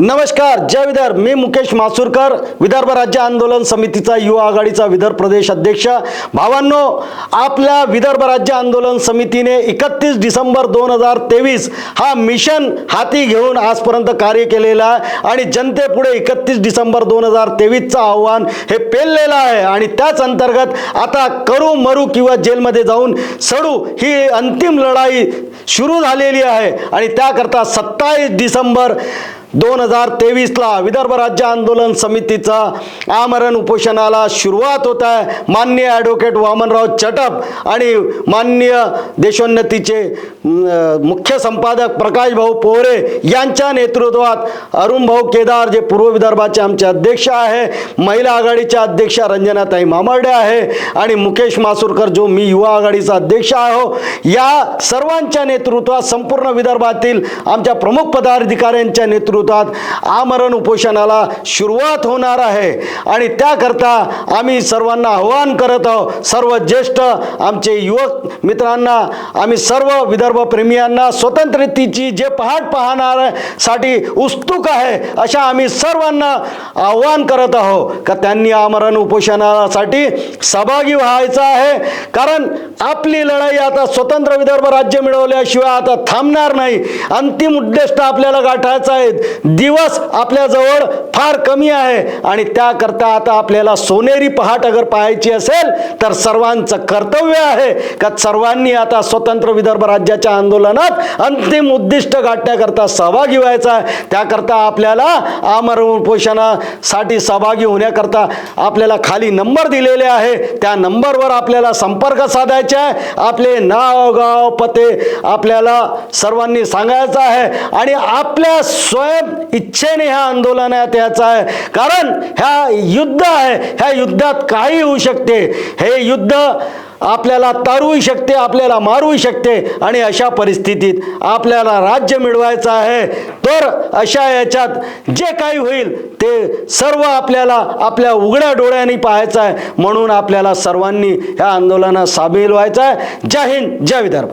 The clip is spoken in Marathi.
नमस्कार जय विदर्भ. मी मुकेश मासूरकर. विदर्भ राज्य आंदोलन समितीचा युवा आघाडीचा विदर्भ प्रदेश अध्यक्ष. भावांनो आपल्या विदर्भ राज्य आंदोलन समितीने एकतीस डिसेंबर दोन हजार तेवीस हा मिशन हाती घेऊन आजपर्यंत कार्य केलेला आहे आणि जनतेपुढे एकतीस डिसेंबर दोन हजार तेवीसचं आव्हान हे पेललेलं आहे. आणि त्याच अंतर्गत आता करू मरू किंवा जेलमध्ये जाऊन सडू ही अंतिम लढाई सुरू झालेली आहे. आणि त्याकरता सत्तावीस डिसेंबर दोन हजार तेवीसला विदर्भ राज्य आंदोलन समितीचा आमरण उपोषणाला सुरुवात होत आहे. माननीय ॲडव्होकेट वामनराव चटप आणि माननीय देशोन्नतीचे मुख्य संपादक प्रकाश भाऊ पोहरे यांच्या नेतृत्वात अरुण भाऊ केदार जे पूर्व विदर्भाचे आमचे अध्यक्ष आहे महिला आघाडीच्या अध्यक्ष रंजनाताई मामर्डे आहे आणि मुकेश मासुरकर जो मी युवा आघाडीचा अध्यक्ष आहो या सर्वांच्या नेतृत्वात संपूर्ण विदर्भातील आमच्या प्रमुख पदाधिकाऱ्यांच्या नेतृत्व होतात आमरण उपोषणाला सुरुवात होणार आहे. आणि त्याकरता आम्ही सर्वांना आव्हान करत आहोत. सर्व ज्येष्ठ आमचे युवक मित्रांना आम्ही सर्व विदर्भ प्रेमियांना स्वतंत्रतेची जे पहाट पाहणाऱ्यासाठी उत्सुक आहे अशा आम्ही सर्वांना आव्हान करत आहोत. का त्यांनी आमरण उपोषणासाठी सहभागी व्हायचं आहे? कारण आपली लढाई आता स्वतंत्र विदर्भ राज्य मिळवल्याशिवाय आता थांबणार नाही. अंतिम उद्दिष्ट आपल्याला गाठायचं आहे दिवस आपल्याजवळ फार कमी आहे. आणि त्याकरता आता आपल्याला सोनेरी पहाट अगर पाहायची असेल तर सर्वांचं कर्तव्य आहे का सर्वांनी आता स्वतंत्र विदर्भ राज्याच्या आंदोलनात अंतिम उद्दिष्ट गाठण्याकरता सहभागी व्हायचा आहे. त्याकरता आपल्याला आमर उपोषणासाठी सहभागी होण्याकरता आपल्याला खाली नंबर दिलेले आहे. त्या नंबरवर आपल्याला संपर्क साधायचा आहे. आपले नाव गाव पते आपल्याला सर्वांनी सांगायचं आहे. आणि आपल्या स्वयं इच्छेने ह्या आंदोलनात यायचं आहे. कारण ह्या युद्ध आहे ह्या युद्धात काही होऊ शकते. हे युद्ध आपल्याला तारूही शकते आपल्याला मारूही शकते आणि अशा परिस्थितीत आपल्याला राज्य मिळवायचं आहे. तर अशा याच्यात जे काही होईल ते सर्व आपल्याला आपल्या उघड्या डोळ्यांनी पाहायचं आहे. म्हणून आपल्याला सर्वांनी ह्या आंदोलनात सामील व्हायचं आहे. जय हिंद जय विदर्भ.